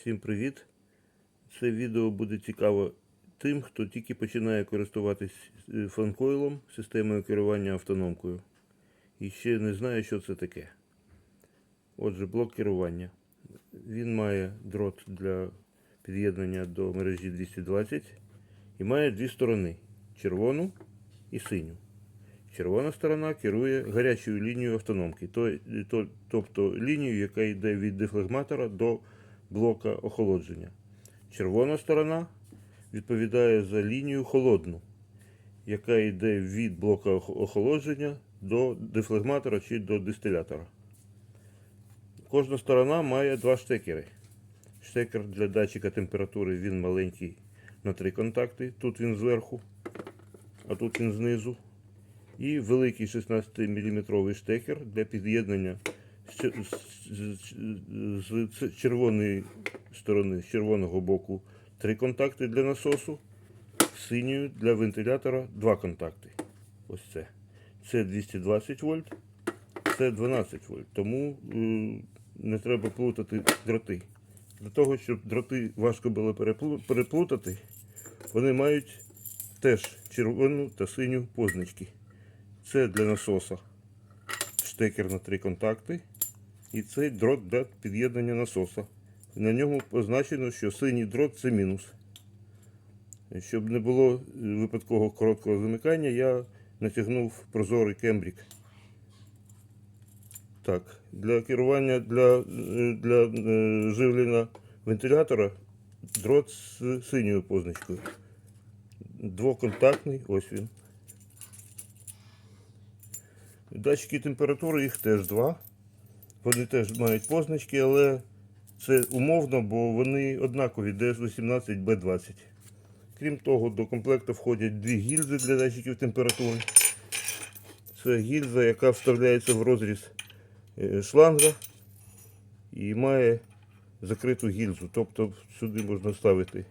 Всім привіт! Це відео буде цікаво тим, хто тільки починає користуватись е, фанкойлом, системою керування автономкою. І ще не знає, що це таке. Отже, блок керування. Він має дрот для під'єднання до мережі 220 і має дві сторони червону і синю. Червона сторона керує гарячою лінією автономки, то- то- тобто лінією, яка йде від дефлегматора до блока охолодження. Червона сторона відповідає за лінію холодну, яка йде від блока охолодження до дефлегматора чи до дистилятора. Кожна сторона має два штекери. Штекер для датчика температури він маленький на три контакти. Тут він зверху, а тут він знизу. І великий 16-мм штекер для під'єднання з, червоної сторони, з червоного боку три контакти для насосу, з синьої для вентилятора два контакти. Ось це. Це 220 вольт, це 12 вольт. Тому е, не треба плутати дроти. Для того, щоб дроти важко було переплутати, вони мають теж червону та синю позначки. Це для насоса штекер на три контакти. І цей дрот для під'єднання насоса. На ньому позначено, що синій дрот це мінус. Щоб не було е, випадкового короткого замикання, я натягнув прозорий кембрік. Так, для керування для, е, для е, живлення вентилятора дрот з синьою позначкою. Двоконтактний, ось він. Датчики температури їх теж два. Вони теж мають позначки, але це умовно, бо вони однакові DS18 B20. Крім того, до комплекту входять дві гільзи для датчиків температури. Це гільза, яка вставляється в розріз е, шланга і має закриту гільзу. Тобто сюди можна ставити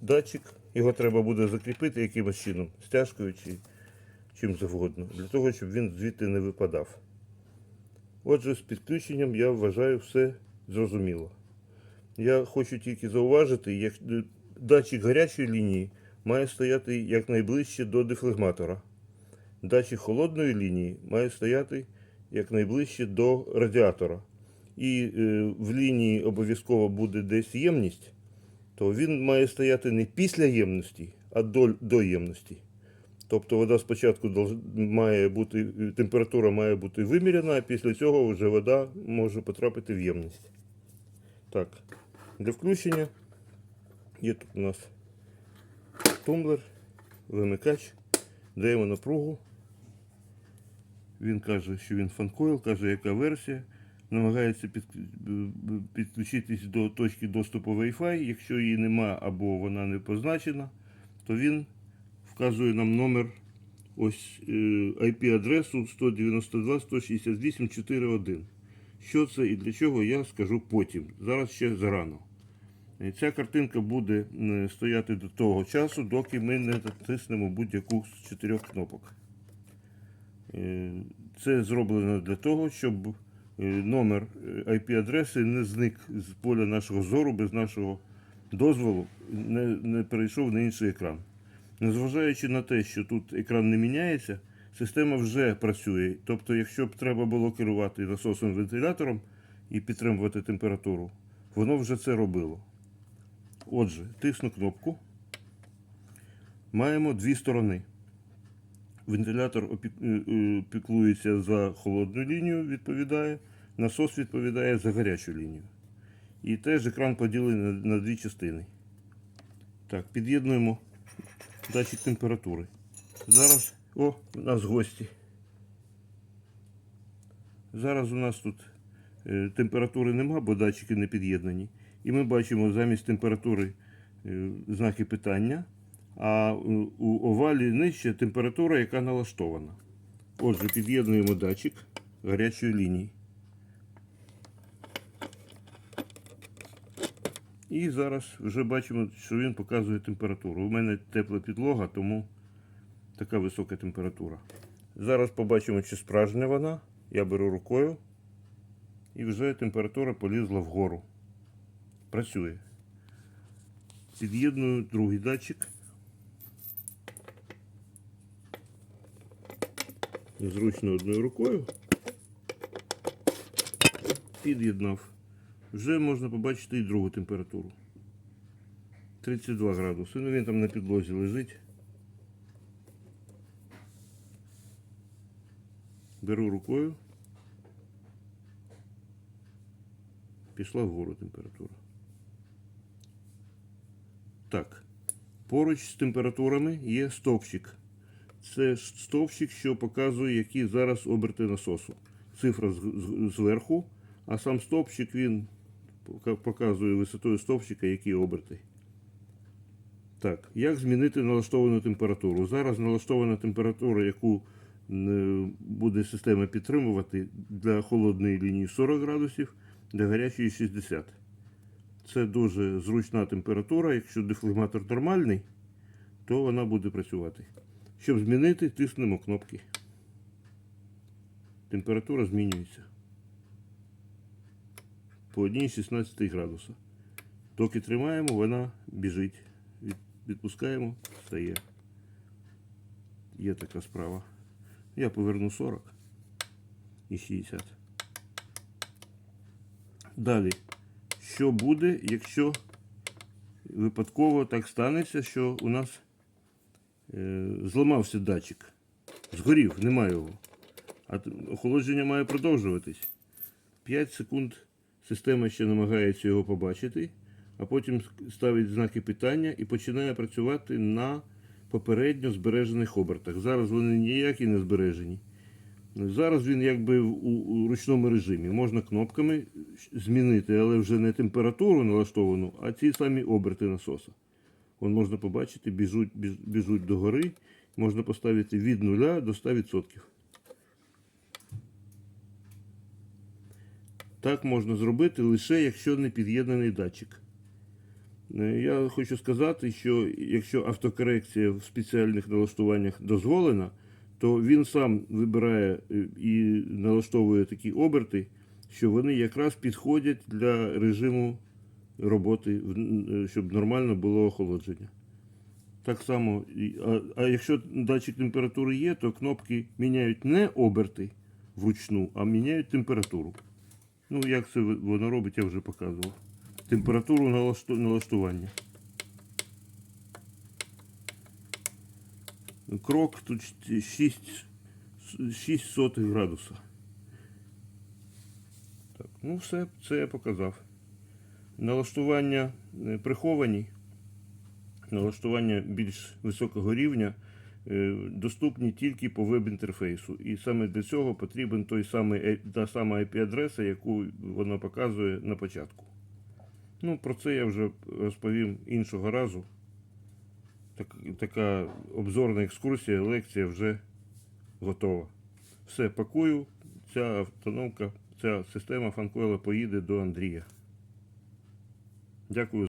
датчик. Його треба буде закріпити якимось чином, стяжкою чи чим завгодно, для того, щоб він звідти не випадав. Отже, з підключенням я вважаю все зрозуміло. Я хочу тільки зауважити, як е, датчик гарячої лінії має стояти якнайближче до дефлегматора. Датчик холодної лінії має стояти якнайближче до радіатора. І е, в лінії обов'язково буде десь ємність, то він має стояти не після ємності, а до, до ємності. Тобто вода спочатку має бути, температура має бути виміряна, а після цього вже вода може потрапити в ємність. Так, для включення є тут у нас тумблер, вимикач, даємо напругу. Він каже, що він фанкойл, каже, яка версія. Намагається підключитись до точки доступу Wi-Fi. Якщо її нема або вона не позначена, то він вказує нам номер ось е, IP-адресу 192.168.4.1. Що це і для чого, я скажу потім. Зараз ще зарано. Е, Ця картинка буде е, стояти до того часу, доки ми не натиснемо будь-яку з чотирьох кнопок. Е, Це зроблено для того, щоб е, номер е, IP-адреси не зник з поля нашого зору без нашого дозволу, не, не перейшов на інший екран. Незважаючи на те, що тут екран не міняється, система вже працює. Тобто, якщо б треба було керувати насосом вентилятором і підтримувати температуру, воно вже це робило. Отже, тисну кнопку. Маємо дві сторони. Вентилятор е, е, піклується за холодну лінію, відповідає, насос відповідає за гарячу лінію. І теж екран поділений на дві частини. Так, під'єднуємо датчик температури. Зараз, о, у нас гості. Зараз у нас тут е, температури нема, бо датчики не під'єднані. І ми бачимо замість температури е, знаки питання, а у овалі нижче температура, яка налаштована. Отже, під'єднуємо датчик гарячої лінії. І зараз вже бачимо, що він показує температуру. У мене тепла підлога, тому така висока температура. Зараз побачимо, чи справжня вона. Я беру рукою і вже температура полізла вгору. Працює. Під'єдную другий датчик. Зручно одною рукою. Під'єднав. Вже можна побачити і другу температуру. 32 градуси. Ну він там на підлозі лежить. Беру рукою. Пішла вгору температура. Так. Поруч з температурами є стовпчик. Це стовпчик, що показує, які зараз оберти насосу. Цифра зверху, а сам стовпчик він пока- показує висотою стовпчика, які оберти. Так, як змінити налаштовану температуру? Зараз налаштована температура, яку е, буде система підтримувати для холодної лінії 40 градусів, для гарячої 60. Це дуже зручна температура. Якщо дефлегматор нормальний, то вона буде працювати. Щоб змінити, тиснемо кнопки. Температура змінюється. По 1,16 градуса. Доки тримаємо, вона біжить. Відпускаємо, стає. Є така справа. Я поверну 40 і 60. Далі. Що буде, якщо випадково так станеться, що у нас е, зламався датчик? Згорів, немає його. А охолодження має продовжуватись. 5 секунд система ще намагається його побачити, а потім ставить знаки питання і починає працювати на попередньо збережених обертах. Зараз вони ніякі не збережені. Зараз він якби у, ручному режимі. Можна кнопками змінити, але вже не температуру налаштовану, а ті самі оберти насоса. Вон можна побачити, біжуть, біжуть догори. Можна поставити від 0 до 100%. Так можна зробити лише якщо не під'єднаний датчик. Е, Я хочу сказати, що якщо автокорекція в спеціальних налаштуваннях дозволена, то він сам вибирає е, і налаштовує такі оберти, що вони якраз підходять для режиму роботи, е, щоб нормально було охолодження. Так само, а, якщо датчик температури є, то кнопки міняють не оберти вручну, а міняють температуру. Ну, як це воно робить, я вже показував. Температуру налашту- налаштування. Крок тут 6, 6 сотих градуса. Так, ну все, це я показав. Налаштування е, приховані, налаштування більш високого рівня доступні тільки по веб-інтерфейсу. І саме для цього потрібен той самий, е- та сама IP-адреса, яку вона показує на початку. Ну, про це я вже розповім іншого разу. Так, така обзорна екскурсія, лекція вже готова. Все, пакую. Ця автономка, ця система фанкойла поїде до Андрія. Дякую.